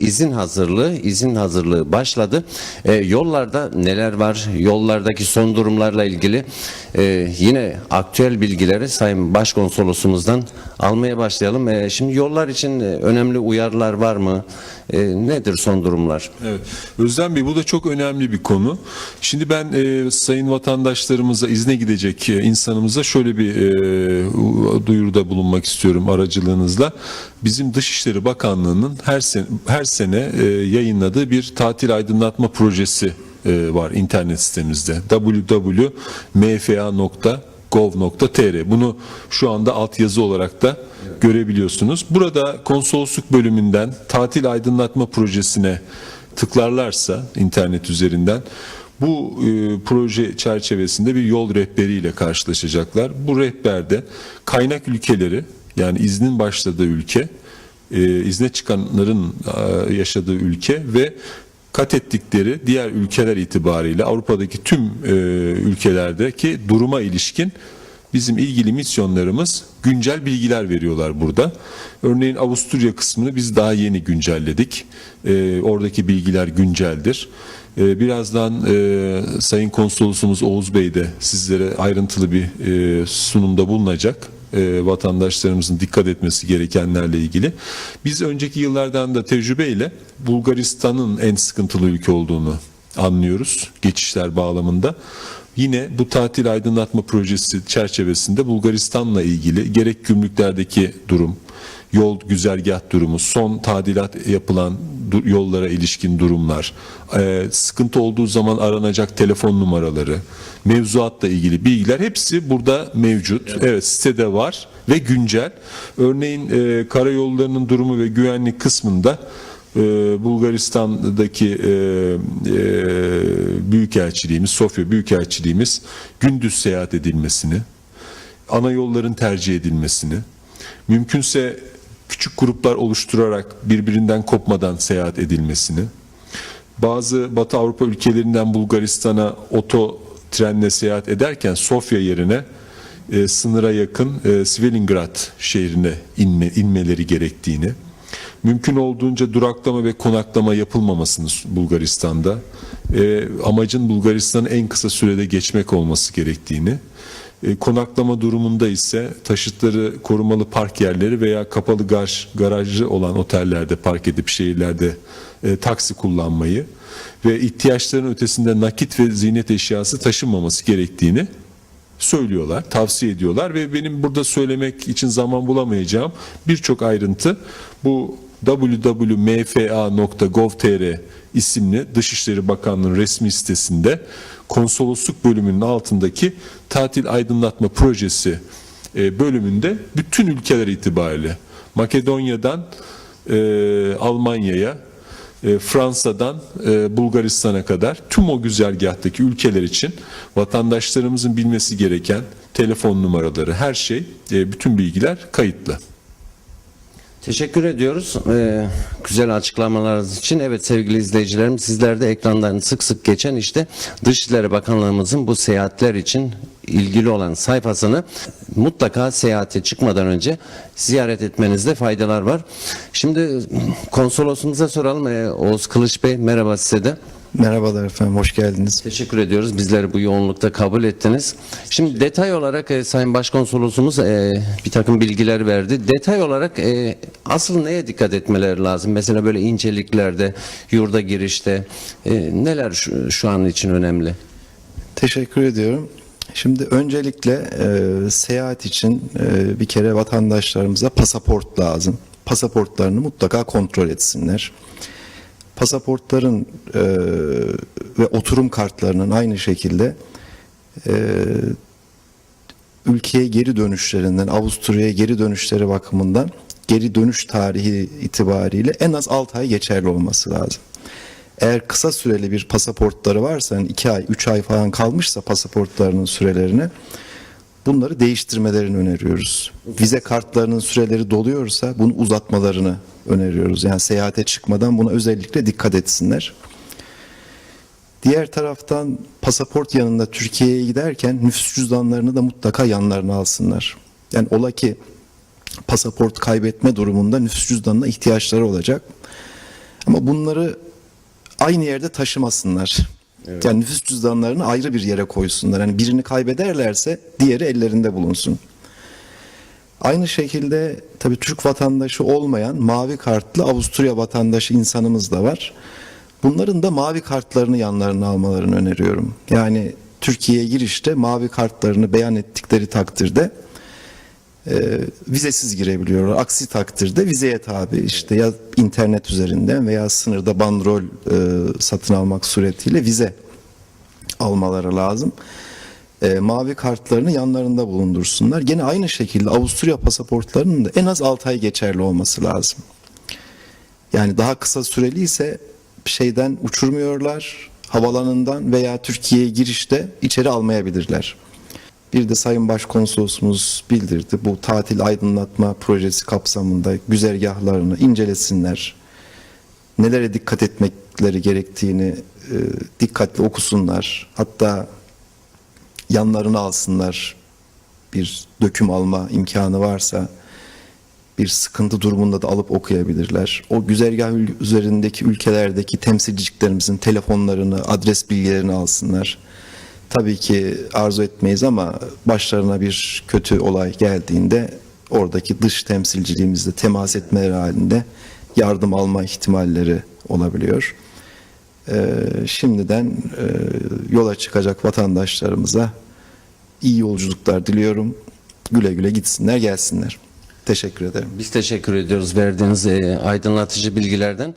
İzin hazırlığı, izin hazırlığı başladı. Ee, yollarda neler var? Yollardaki son durumlarla ilgili e, yine aktüel bilgileri Sayın Başkonsolosumuzdan almaya başlayalım. Ee, şimdi yollar için e, önemli uyarılar var mı? E, nedir son durumlar? Evet. Özlem Bey bu da çok önemli bir konu. Şimdi ben e, sayın vatandaşlarımıza izne gidecek e, insanımıza şöyle bir e, duyuruda bulunmak istiyorum aracılığınızla. Bizim Dışişleri Bakanlığı'nın her sene her sene e, yayınladığı bir tatil aydınlatma projesi e, var internet sitemizde. www.mfa.gov.tr Bunu şu anda altyazı olarak da görebiliyorsunuz. Burada konsolosluk bölümünden tatil aydınlatma projesine tıklarlarsa internet üzerinden bu e, proje çerçevesinde bir yol rehberiyle karşılaşacaklar. Bu rehberde kaynak ülkeleri yani iznin başladığı ülke, e, izne çıkanların e, yaşadığı ülke ve kat ettikleri diğer ülkeler itibariyle Avrupa'daki tüm e, ülkelerdeki duruma ilişkin bizim ilgili misyonlarımız güncel bilgiler veriyorlar burada. Örneğin Avusturya kısmını biz daha yeni güncelledik. E, oradaki bilgiler günceldir. E, birazdan e, Sayın Konsolosumuz Oğuz Bey de sizlere ayrıntılı bir e, sunumda bulunacak e, vatandaşlarımızın dikkat etmesi gerekenlerle ilgili. Biz önceki yıllardan da tecrübeyle Bulgaristan'ın en sıkıntılı ülke olduğunu anlıyoruz geçişler bağlamında. Yine bu tatil aydınlatma projesi çerçevesinde Bulgaristan'la ilgili gerek gümrüklerdeki durum, yol güzergah durumu, son tadilat yapılan yollara ilişkin durumlar, e, sıkıntı olduğu zaman aranacak telefon numaraları, mevzuatla ilgili bilgiler hepsi burada mevcut. Evet, sitede var ve güncel. Örneğin e, karayollarının durumu ve güvenlik kısmında e, Bulgaristan'daki e, e, büyükelçiliğimiz, Sofya büyükelçiliğimiz gündüz seyahat edilmesini, ana yolların tercih edilmesini, mümkünse küçük gruplar oluşturarak birbirinden kopmadan seyahat edilmesini, bazı Batı Avrupa ülkelerinden Bulgaristan'a oto trenle seyahat ederken Sofya yerine e, sınıra yakın e, Svilingrad şehrine inme, inmeleri gerektiğini, mümkün olduğunca duraklama ve konaklama yapılmamasını Bulgaristan'da, e, amacın Bulgaristan'ı en kısa sürede geçmek olması gerektiğini, konaklama durumunda ise taşıtları korumalı park yerleri veya kapalı garaj, garajı olan otellerde park edip şehirlerde e, taksi kullanmayı ve ihtiyaçların ötesinde nakit ve ziynet eşyası taşınmaması gerektiğini söylüyorlar, tavsiye ediyorlar ve benim burada söylemek için zaman bulamayacağım birçok ayrıntı bu www.mfa.gov.tr isimli Dışişleri Bakanlığı'nın resmi sitesinde konsolosluk bölümünün altındaki tatil aydınlatma projesi e, bölümünde bütün ülkeler itibariyle Makedonya'dan e, Almanya'ya e, Fransa'dan e, Bulgaristan'a kadar tüm o güzergahtaki ülkeler için vatandaşlarımızın bilmesi gereken telefon numaraları her şey e, bütün bilgiler kayıtlı. Teşekkür ediyoruz ee, güzel açıklamalarınız için. Evet sevgili izleyicilerim sizler de sık sık geçen işte Dışişleri Bakanlığımızın bu seyahatler için ilgili olan sayfasını mutlaka seyahate çıkmadan önce ziyaret etmenizde faydalar var. Şimdi konsolosumuza soralım. Ee, Oğuz Kılıç Bey merhaba size de. Merhabalar efendim, hoş geldiniz. Teşekkür ediyoruz. Bizleri bu yoğunlukta kabul ettiniz. Şimdi detay olarak e, Sayın Başkonsolosumuz e, bir takım bilgiler verdi. Detay olarak e, asıl neye dikkat etmeleri lazım? Mesela böyle inceliklerde, yurda girişte e, neler şu, şu an için önemli? Teşekkür ediyorum. Şimdi öncelikle e, seyahat için e, bir kere vatandaşlarımıza pasaport lazım. Pasaportlarını mutlaka kontrol etsinler. Pasaportların e, ve oturum kartlarının aynı şekilde e, ülkeye geri dönüşlerinden, Avusturya'ya geri dönüşleri bakımından geri dönüş tarihi itibariyle en az 6 ay geçerli olması lazım. Eğer kısa süreli bir pasaportları varsa, yani 2 ay, 3 ay falan kalmışsa pasaportlarının sürelerini bunları değiştirmelerini öneriyoruz. Vize kartlarının süreleri doluyorsa bunu uzatmalarını öneriyoruz. Yani seyahate çıkmadan buna özellikle dikkat etsinler. Diğer taraftan pasaport yanında Türkiye'ye giderken nüfus cüzdanlarını da mutlaka yanlarına alsınlar. Yani ola ki pasaport kaybetme durumunda nüfus cüzdanına ihtiyaçları olacak. Ama bunları aynı yerde taşımasınlar. Yani nüfus cüzdanlarını ayrı bir yere koysunlar. Yani birini kaybederlerse diğeri ellerinde bulunsun. Aynı şekilde tabii Türk vatandaşı olmayan mavi kartlı Avusturya vatandaşı insanımız da var. Bunların da mavi kartlarını yanlarına almalarını öneriyorum. Yani Türkiye'ye girişte mavi kartlarını beyan ettikleri takdirde e, vizesiz girebiliyorlar. Aksi takdirde vizeye tabi işte ya internet üzerinden veya sınırda bandrol e, satın almak suretiyle vize almaları lazım. E, mavi kartlarını yanlarında bulundursunlar. Gene aynı şekilde Avusturya pasaportlarının da en az 6 ay geçerli olması lazım. Yani daha kısa süreli ise şeyden uçurmuyorlar havalanından veya Türkiye'ye girişte içeri almayabilirler. Bir de Sayın Başkonsolosumuz bildirdi. Bu tatil aydınlatma projesi kapsamında güzergahlarını incelesinler. Nelere dikkat etmekleri gerektiğini e, dikkatli okusunlar. Hatta yanlarına alsınlar. Bir döküm alma imkanı varsa bir sıkıntı durumunda da alıp okuyabilirler. O güzergah üzerindeki ülkelerdeki temsilciliklerimizin telefonlarını, adres bilgilerini alsınlar. Tabii ki arzu etmeyiz ama başlarına bir kötü olay geldiğinde oradaki dış temsilciliğimizle temas etmeleri halinde yardım alma ihtimalleri olabiliyor. Ee, şimdiden e, yola çıkacak vatandaşlarımıza iyi yolculuklar diliyorum. Güle güle gitsinler, gelsinler. Teşekkür ederim. Biz teşekkür ediyoruz verdiğiniz e, aydınlatıcı bilgilerden.